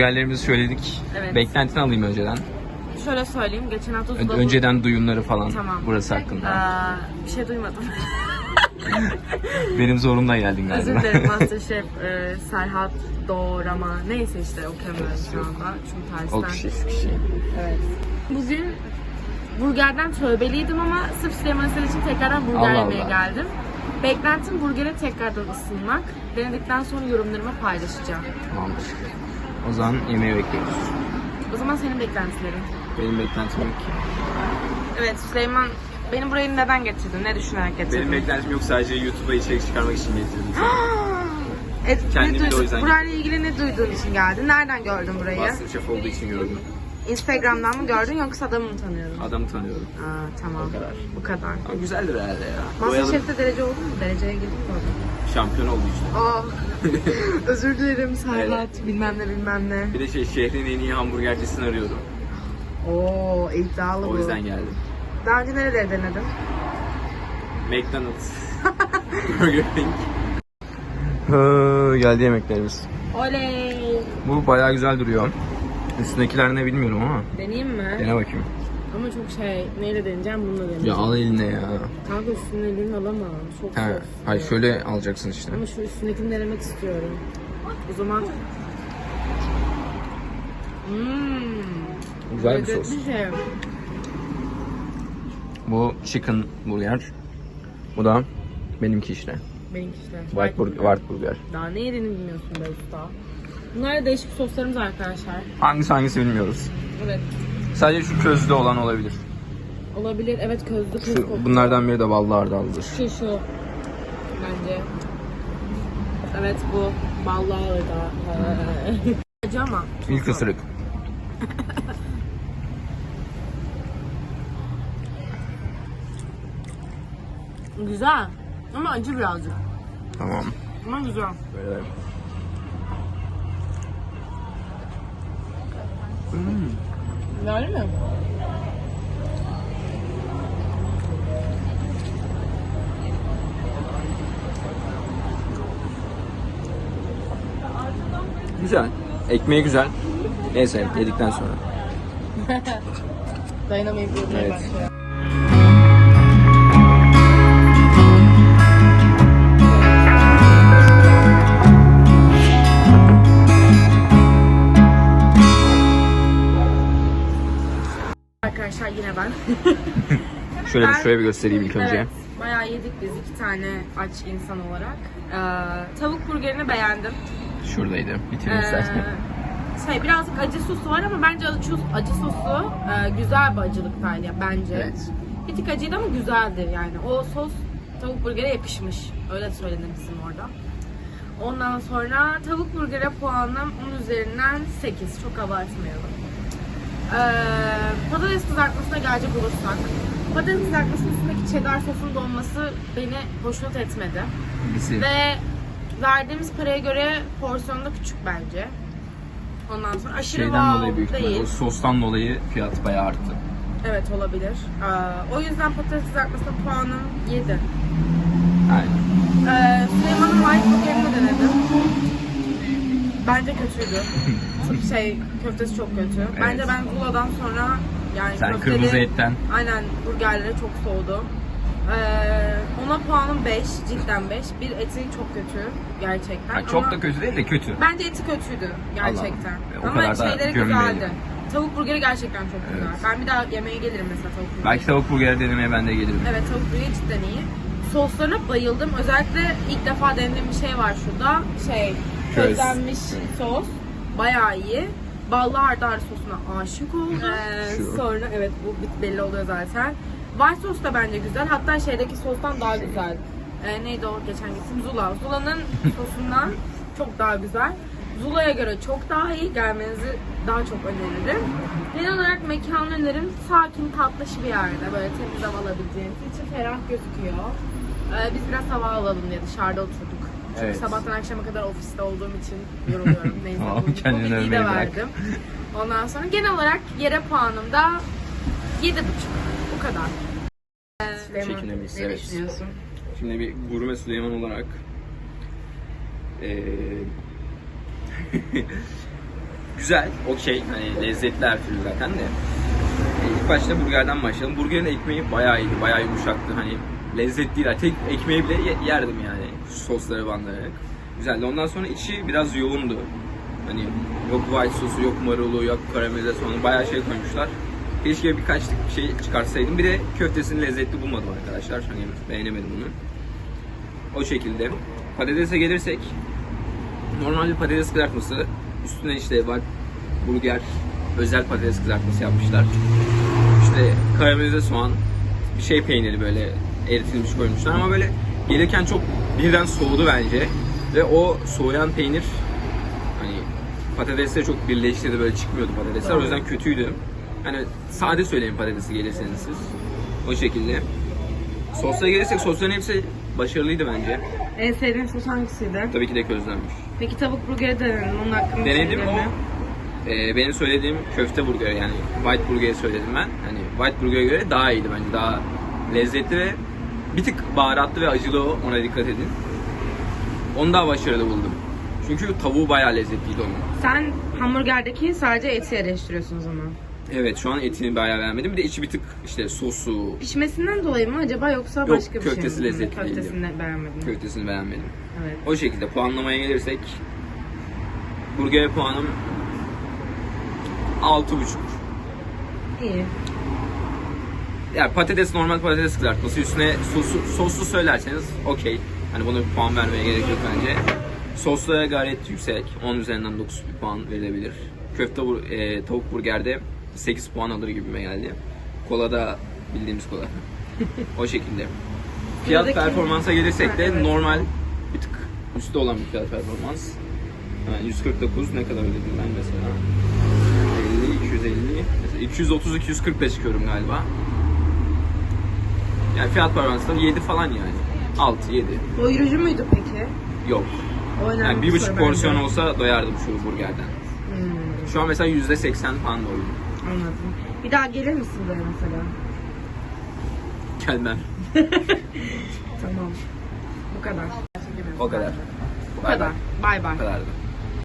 burgerlerimizi söyledik. Evet. Beklentini alayım önceden. Şöyle söyleyeyim. Geçen hafta Ön- Zula önceden duyumları falan Tamam. burası hakkında. Aa, bir şey duymadım. Benim zorumdan geldin galiba. Özür dilerim Masterchef e, Serhat Doğrama neyse işte okuyamıyorum şu anda. Çünkü O tersten. kişi, şu kişi. Evet. Bugün burgerden tövbeliydim ama sırf Süleyman istediği için tekrardan burger Allah yemeye Allah. geldim. Beklentim burgere tekrardan ısınmak. Denedikten sonra yorumlarımı paylaşacağım. Tamamdır. O zaman yemeği bekliyoruz. O zaman senin beklentilerin. Benim beklentim yok ki. Evet Süleyman beni buraya neden getirdin? Ne düşünerek getirdin? Benim beklentim yok sadece YouTube'a içerik çıkarmak için getirdim. E, Kendimi ne de o duydun? yüzden Burayla ilgili ne duyduğun için geldin? Nereden gördün burayı? Masterchef olduğu için gördüm. Instagram'dan mı gördün yoksa adamı mı tanıyordun? Adamı tanıyorum. Aa tamam. O kadar. Bu kadar. Ama güzeldir herhalde ya. Doyalım. Masterchef'te derece oldu mu? Dereceye girdin mi orada? Şampiyon oldu işte. Aa, özür dilerim Serhat. Bilmem ne bilmem ne. Bir de şey şehrin en iyi hamburgercisini arıyordum. Oo iddialı bu. O yüzden geldim. Daha önce nereleri denedin? McDonald's. Burger King. geldi yemeklerimiz. Oley. Bu bayağı güzel duruyor. Üstündekiler ne bilmiyorum ama. Deneyeyim mi? Dene bakayım. Ama çok şey, neyle deneyeceğim bununla deneyeceğim. Ya al eline ya. Kanka üstünün elini alamam. Çok He. zor. Hayır şöyle alacaksın işte. Ama şu üstündekini denemek istiyorum. O zaman... Mmm. Güzel bir sos. Lezzetli şey. Bu chicken burger. Bu da benimki işte. Benimki işte. White burger. White burger. Daha ne yediğini bilmiyorsun be usta. Bunlar da değişik soslarımız arkadaşlar. Hangisi hangisi bilmiyoruz. Evet. Sadece şu közlü olan olabilir. Olabilir. Evet közlü köz Şu, bunlardan biri de ballı hardallıdır. Şu şu. Bence. Evet bu. Ballı ağırda. Acı ama. İlk ısırık. Güzel. Ama acı birazcık. Tamam. Ama güzel. Böyle. Öyle mi? Güzel. Ekmeği güzel. Neyse yedikten sonra. Dayanamayıp Evet. Arkadaşlar yine ben. Şöyle bir Ben- şöyle bir göstereyim ilk önce. Evet, bayağı yedik biz iki tane aç insan olarak. Ee, tavuk burgerini beğendim. Şuradaydı. Bitirin Ee, istersen. şey birazcık acı sosu var ama bence acı, acı sosu e, güzel bir acılıktaydı bence. Evet. Bir tık acıydı ama güzeldi yani. O sos tavuk burgere yakışmış. Öyle söylenir bizim orada. Ondan sonra tavuk burgere puanım 10 üzerinden 8. Çok abartmayalım. Ee, patates kızartmasına gelecek olursak. Patates kızartmasının üstündeki cheddar sosun donması beni hoşnut etmedi. Birisi. Ve verdiğimiz paraya göre porsiyonda küçük bence. Ondan sonra aşırı Şeyden wow dolayı büyük ihtimalle. değil. O sostan dolayı fiyat bayağı arttı. Evet olabilir. Ee, o yüzden patates kızartmasına puanım 7. Aynen. Ee, Süleyman'ın white burgerini denedim. Bence kötüydü. şey köftesi çok kötü. Bence ben Zula'dan sonra yani Sen köfteli- kırmızı etten. Aynen burgerlere çok soğudum. Ee, ona puanım 5, cidden 5. Bir eti çok kötü gerçekten. Ha, çok Ama da kötü değil de kötü. Bence eti kötüydü gerçekten. Allah. O Ama kadar da şeyleri gömmeyelim. güzeldi. Tavuk burgeri gerçekten çok güzel. Evet. Ben bir daha yemeğe gelirim mesela tavuk burgeri. Belki tavuk burger denemeye ben de gelirim. Evet tavuk burgeri cidden iyi. Soslarına bayıldım. Özellikle ilk defa denediğim bir şey var şurada. Şey, Köz. közlenmiş sos. Bayağı iyi. Ballı hardar sosuna aşık oldum. Ee, sonra evet bu belli oluyor zaten. White sos da bence güzel. Hatta şeydeki sostan daha güzel. Ee, neydi o geçen gittim? Zula. Zula'nın sosundan çok daha güzel. Zula'ya göre çok daha iyi. Gelmenizi daha çok öneririm. Genel olarak mekan önerim sakin, tatlış bir yerde. Böyle temiz hava alabileceğiniz. İçi ferah gözüküyor. Ee, biz biraz hava alalım diye dışarıda oturduk. Çünkü Evet. sabahtan akşama kadar ofiste olduğum için yoruluyorum. Neyse Tamam, bu- bilgiyi de bırak. verdim. Ondan sonra genel olarak yere puanım da 7,5. Bu kadar. Ee, Çekinemeyiz, ne düşünüyorsun? Şimdi bir gurme Süleyman olarak eee güzel, okey. Hani lezzetli her türlü zaten de. E, ilk başta burgerden başlayalım. Burgerin ekmeği bayağı iyiydi, bayağı yumuşaktı. Hani lezzetliydi. Tek ekmeği bile ye- yerdim yani sosları bandırarak. Güzeldi. Ondan sonra içi biraz yoğundu. Hani yok white sosu, yok marulu, yok karamelize soğanı bayağı şey koymuşlar. Keşke birkaç şey çıkarsaydım. Bir de köftesini lezzetli bulmadım arkadaşlar. Hani beğenemedim bunu. O şekilde. Patatese gelirsek normal bir patates kızartması. Üstüne işte bak burger özel patates kızartması yapmışlar. İşte karamelize soğan, bir şey peyniri böyle eritilmiş koymuşlar ama böyle gelirken çok birden soğudu bence. Ve o soğuyan peynir hani patatesle çok birleşti böyle çıkmıyordu patatesler. O yüzden kötüydü. Hani sade söyleyin patatesi gelirseniz siz. O şekilde. Sosla gelirsek sosların hepsi başarılıydı bence. En sevdiğin sos hangisiydi? Tabii ki de közlenmiş. Peki tavuk burgeri denedim. Onun hakkında Denedim o e, benim söylediğim köfte burger yani white burger söyledim ben. Hani white burger'e göre daha iyiydi bence. Daha lezzetli ve bir tık baharatlı ve acılı o. Ona dikkat edin. Onu daha başarılı buldum. Çünkü tavuğu bayağı lezzetliydi onun. Sen hamburgerdeki sadece eti eleştiriyorsun o zaman. Evet şu an etini bayağı beğenmedim. Bir de içi bir tık işte sosu, Pişmesinden dolayı mı acaba yoksa Yok, başka bir şey mi? köftesi lezzetli değildi. Köftesini beğenmedim. köftesini beğenmedim. Evet. O şekilde puanlamaya gelirsek burger puanım 6.5. İyi. Ya patates normal patates kızartması üstüne sosu, soslu söylerseniz okey. Hani buna bir puan vermeye gerek yok bence. Soslara gayet yüksek. 10 üzerinden 9 bir puan verilebilir. Köfte e, tavuk burgerde 8 puan alır gibime geldi. Kola da bildiğimiz kola. o şekilde. Fiyat performansa gelirsek de normal bir tık üstte olan bir fiyat performans. Yani 149 ne kadar ödedim ben mesela? 50, 250, mesela 230, 240 çıkıyorum galiba. Yani fiyat performansı da 7 falan yani. 6, 7. Doyurucu muydu peki? Yok. O önemli Yani bir soru buçuk bence. porsiyon olsa doyardım şu burgerden. Hmm, Şu an mesela %80 falan doydum. anladım. Bir daha gelir misin böyle mesela? Gelmem. Tamam. Bu kadar. O kadar. Bu kadar. Bay bay. Bu kadardı.